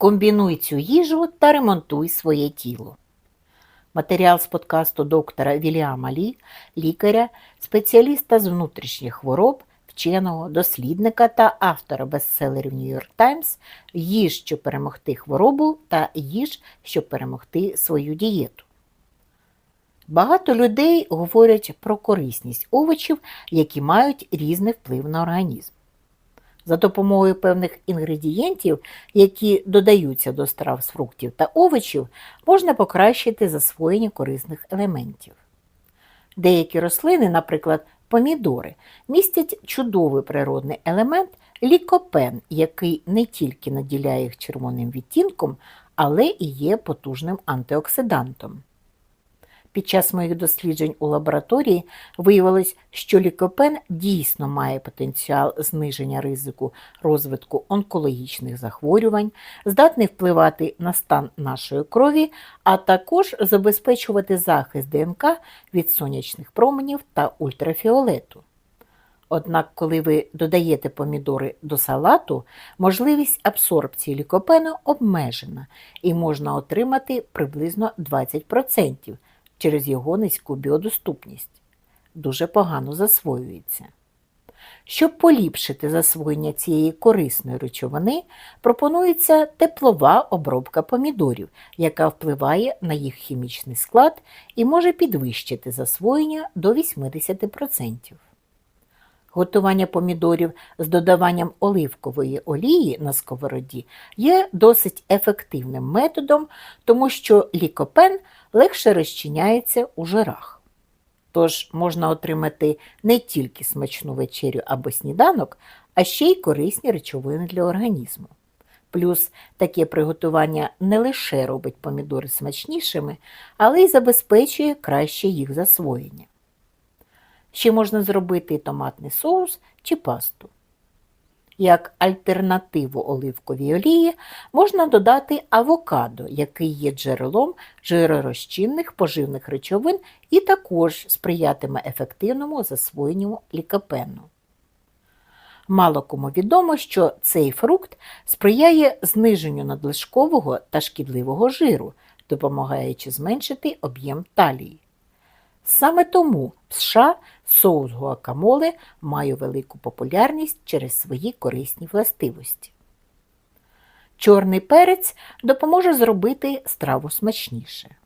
Комбінуй цю їжу та ремонтуй своє тіло. Матеріал з подкасту доктора Вільяма Лі, лікаря, спеціаліста з внутрішніх хвороб, вченого, дослідника та автора бестселерів York Times Їж, щоб перемогти хворобу та їж, щоб перемогти свою дієту. Багато людей говорять про корисність овочів, які мають різний вплив на організм. За допомогою певних інгредієнтів, які додаються до страв з фруктів та овочів, можна покращити засвоєння корисних елементів. Деякі рослини, наприклад, помідори, містять чудовий природний елемент лікопен, який не тільки наділяє їх червоним відтінком, але і є потужним антиоксидантом. Під час моїх досліджень у лабораторії виявилось, що лікопен дійсно має потенціал зниження ризику розвитку онкологічних захворювань, здатний впливати на стан нашої крові, а також забезпечувати захист ДНК від сонячних променів та ультрафіолету. Однак, коли ви додаєте помідори до салату, можливість абсорбції лікопену обмежена і можна отримати приблизно 20% через його низьку біодоступність. Дуже погано засвоюється. Щоб поліпшити засвоєння цієї корисної речовини, пропонується теплова обробка помідорів, яка впливає на їх хімічний склад і може підвищити засвоєння до 80%. Готування помідорів з додаванням оливкової олії на сковороді є досить ефективним методом, тому що лікопен легше розчиняється у жирах. Тож можна отримати не тільки смачну вечерю або сніданок, а ще й корисні речовини для організму. Плюс таке приготування не лише робить помідори смачнішими, але й забезпечує краще їх засвоєння. Ще можна зробити томатний соус чи пасту. Як альтернативу оливковій олії можна додати авокадо, який є джерелом жиророзчинних поживних речовин і також сприятиме ефективному засвоєнню лікопену. Мало кому відомо, що цей фрукт сприяє зниженню надлишкового та шкідливого жиру, допомагаючи зменшити об'єм талії. Саме тому в США соус гуакамоле має велику популярність через свої корисні властивості. Чорний перець допоможе зробити страву смачніше.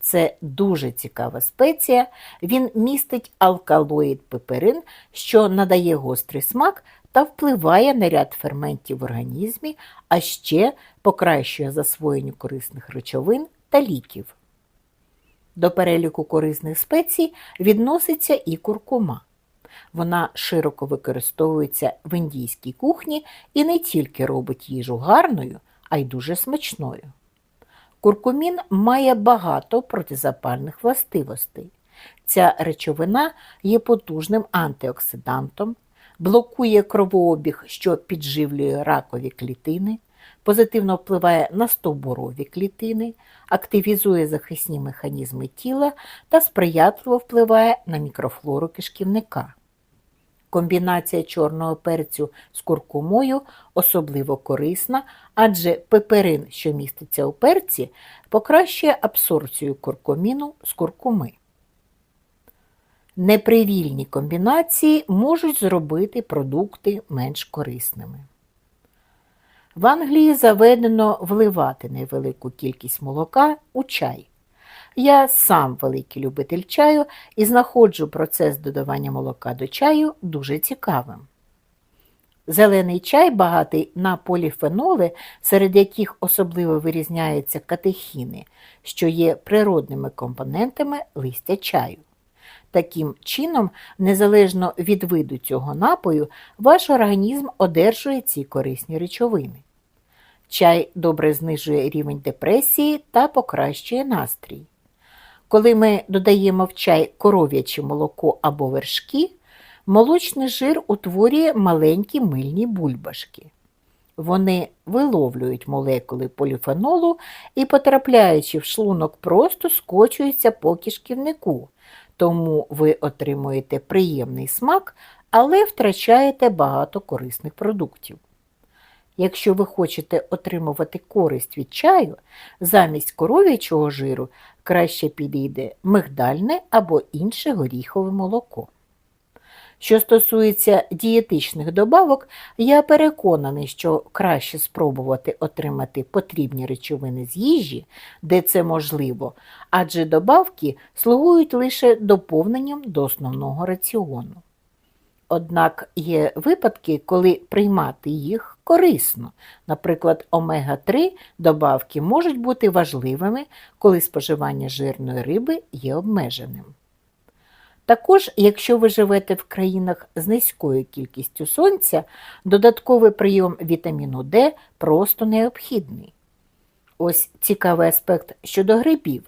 Це дуже цікава спеція, він містить алкалоїд пеперин, що надає гострий смак та впливає на ряд ферментів в організмі, а ще покращує засвоєння корисних речовин та ліків. До переліку корисних спецій відноситься і куркума. Вона широко використовується в індійській кухні і не тільки робить їжу гарною, а й дуже смачною. Куркумін має багато протизапальних властивостей. Ця речовина є потужним антиоксидантом, блокує кровообіг, що підживлює ракові клітини, позитивно впливає на стовбурові клітини, активізує захисні механізми тіла та сприятливо впливає на мікрофлору кишківника. Комбінація чорного перцю з куркумою особливо корисна, адже пеперин, що міститься у перці, покращує абсорбцію куркуміну з куркуми. Непривільні комбінації можуть зробити продукти менш корисними. В Англії заведено вливати невелику кількість молока у чай. Я сам великий любитель чаю і знаходжу процес додавання молока до чаю дуже цікавим. Зелений чай багатий на поліфеноли, серед яких особливо вирізняються катехіни, що є природними компонентами листя чаю. Таким чином, незалежно від виду цього напою, ваш організм одержує ці корисні речовини. Чай добре знижує рівень депресії та покращує настрій. Коли ми додаємо в чай коров'яче молоко або вершки, молочний жир утворює маленькі мильні бульбашки. Вони виловлюють молекули поліфенолу і, потрапляючи в шлунок, просто скочуються по кишківнику, тому ви отримуєте приємний смак, але втрачаєте багато корисних продуктів. Якщо ви хочете отримувати користь від чаю, замість коров'ячого жиру краще підійде мигдальне або інше горіхове молоко. Що стосується дієтичних добавок, я переконаний, що краще спробувати отримати потрібні речовини з їжі, де це можливо, адже добавки слугують лише доповненням до основного раціону. Однак є випадки, коли приймати їх корисно. Наприклад, омега-3 добавки можуть бути важливими, коли споживання жирної риби є обмеженим. Також, якщо ви живете в країнах з низькою кількістю сонця, додатковий прийом вітаміну Д просто необхідний. Ось цікавий аспект щодо грибів.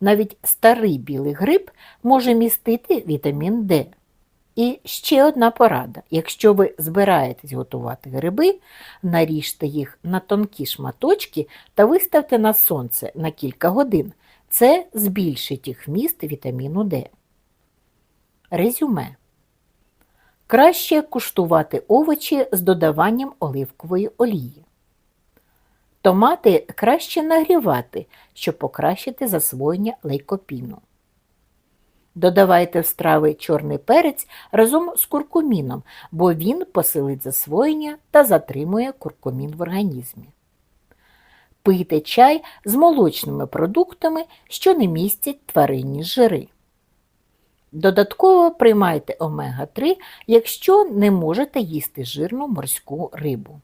Навіть старий білий гриб може містити вітамін Д. І ще одна порада: якщо ви збираєтесь готувати гриби, наріжте їх на тонкі шматочки та виставте на сонце на кілька годин. Це збільшить їх вміст вітаміну Д. Резюме. Краще куштувати овочі з додаванням оливкової олії. Томати краще нагрівати, щоб покращити засвоєння лейкопіну. Додавайте в страви чорний перець разом з куркуміном, бо він посилить засвоєння та затримує куркумін в організмі. Пийте чай з молочними продуктами, що не містять тваринні жири. Додатково приймайте омега-3, якщо не можете їсти жирну морську рибу.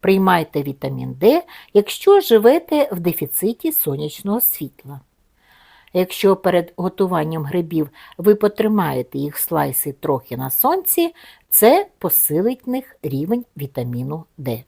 Приймайте вітамін Д, якщо живете в дефіциті сонячного світла. Якщо перед готуванням грибів ви потримаєте їх слайси трохи на сонці, це посилить них рівень вітаміну Д.